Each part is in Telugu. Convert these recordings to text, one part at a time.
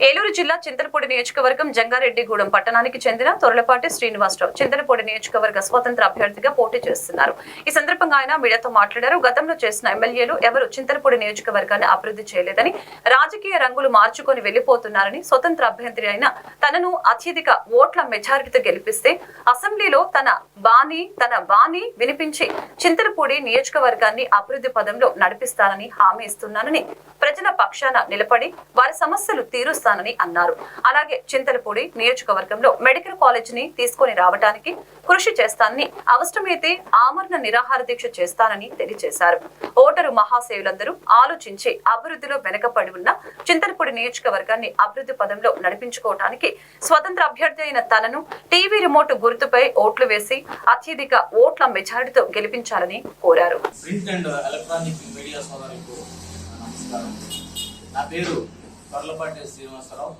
ఏలూరు జిల్లా చింతలపూడి నియోజకవర్గం జంగారెడ్డిగూడెం పట్టణానికి చెందిన తొరలపాటి శ్రీనివాసరావు చింతలపూడి నియోజకవర్గ స్వతంత్ర అభ్యర్థిగా పోటీ చేస్తున్నారు. ఈ సందర్భంగా ఆయన మీడియాతో మాట్లాడారు. గతంలో చేసిన ఎమ్మెల్యేలు ఎవరు చింతలపూడి నియోజకవర్గాన్ని అభివృద్ధి చేయలేదని రాజకీయ రంగులు మార్చుకొని వెళ్ళిపోతున్నారని స్వతంత్ర అభ్యర్థి అయిన తనను అత్యధిక ఓట్ల మెజారిటీతో గెలిపిస్తే అసెంబ్లీలో తన బాణి తన బాణి వినిపించి చింతలపూడి నియోజకవర్గాన్ని అభివృద్ధి పదంలో నడిపిస్తానని హామీ ఇస్తున్నానని ప్రజల పక్షాన నిలబడి వారి సమస్యలు తీరుస్తానని అన్నారు. అలాగే చింతలపూడి నియోజకవర్గంలో మెడికల్ కాలేజీని తీసుకొని రావడానికి కృషి చేస్తానని అవసరమైతే ఆమరణ నిరాహార దీక్ష చేస్తానని తెలియజేశారు. ఓటరు మహాసేవులందరూ ఆలోచించి అభివృద్ధిలో వెనకబడి ఉన్న చింతలపూడి నియోజకవర్గాన్ని అభివృద్ధి పదంలో నడిపించుకోవడానికి స్వతంత్ర అభ్యర్థి అయిన తనను టీవీ రిమోట్ గుర్తుపై ఓట్లు వేసి అత్యధిక ఓట్ల మెజారిటీతో గెలిపించాలని కోరారు. నా పేరు పర్లపాటి శ్రీనివాసరావు.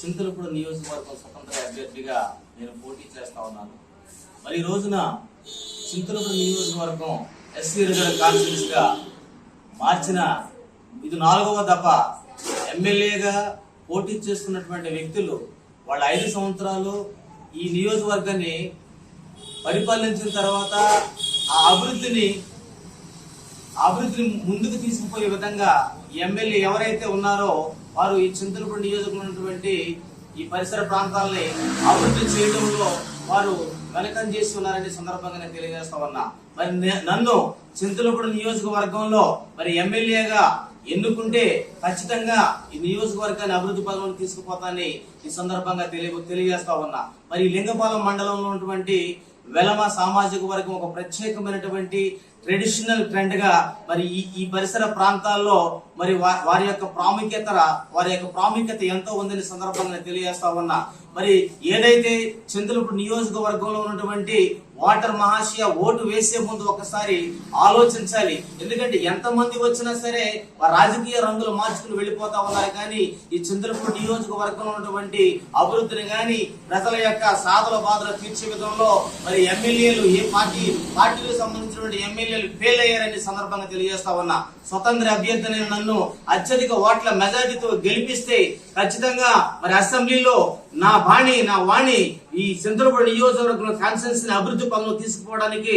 చింతలపూడి నియోజకవర్గం స్వతంత్ర అభ్యర్థిగా నేను పోటీ చేస్తా ఉన్నాను. మరి ఈ రోజున చింతలపూడి నియోజకవర్గం ఎస్సీ రిజర్వ్ కాన్ఫరెన్స్గా మార్చిన ఇది నాలుగవ దఫ ఎమ్మెల్యేగా పోటీ చేస్తున్నటువంటి వ్యక్తులు వాళ్ళ ఐదు సంవత్సరాలు ఈ నియోజకవర్గాన్ని పరిపాలించిన తర్వాత ఆ అభివృద్ధిని అభివృద్ధిని ముందుకు తీసుకుపోయే విధంగా ఎమ్మెల్యే ఎవరైతే ఉన్నారో వారు ఈ చింతలపూడి నియోజకవర్గం ఉన్నటువంటి ఈ పరిసర ప్రాంతాలని అభివృద్ధి చేయడంలో వారు వెనకం చేసి ఉన్నారనే సందర్భంగా నేను తెలియజేస్తా ఉన్నా మరి నన్ను చింతలపూడి నియోజకవర్గంలో మరి ఎమ్మెల్యేగా ఎన్నుకుంటే ఖచ్చితంగా ఈ నియోజకవర్గాన్ని అభివృద్ధి పదంలో తీసుకుపోతానని ఈ సందర్భంగా తెలియ తెలియజేస్తా ఉన్నా మరి లింగపాలెం మండలంలో ఉన్నటువంటి వెలమ సామాజిక వర్గం ఒక ప్రత్యేకమైనటువంటి ట్రెడిషనల్ ట్రెండ్గా మరి ఈ ఈ పరిసర ప్రాంతాల్లో మరి వారి యొక్క ప్రాముఖ్యత వారి యొక్క ప్రాముఖ్యత ఎంతో ఉందని సందర్భంగా తెలియజేస్తా ఉన్నా. మరి ఏదైతే చంద్రపూడి నియోజకవర్గంలో ఉన్నటువంటి వాటర్ మహాశయ ఓటు వేసే ముందు ఒకసారి ఆలోచించాలి. ఎందుకంటే ఎంత మంది వచ్చినా సరే రాజకీయ రంగులు మార్చుకుని వెళ్ళిపోతా ఉన్నారు. కానీ ఈ చంద్రపూర్ నియోజకవర్గంలో ఉన్నటువంటి అభివృద్ధిని కానీ ప్రజల యొక్క సాధల బాధలు తీర్చే విధంలో మరి ఎమ్మెల్యేలు ఏ పార్టీ పార్టీకి సంబంధించినటువంటి ఎమ్మెల్యేలు ఫెయిల్ అయ్యారని సందర్భంగా తెలియజేస్తా ఉన్నా. స్వతంత్ర అభ్యర్థిని నన్ను అత్యధిక ఓట్ల మెజారిటీతో గెలిపిస్తే ఖచ్చితంగా మరి అసెంబ్లీలో నా బాణి నా వాణి ఈ చంద్రపూడి నియోజకవర్గంలో కాన్సెన్స్ని అభివృద్ధి పనులు తీసుకుపోవడానికి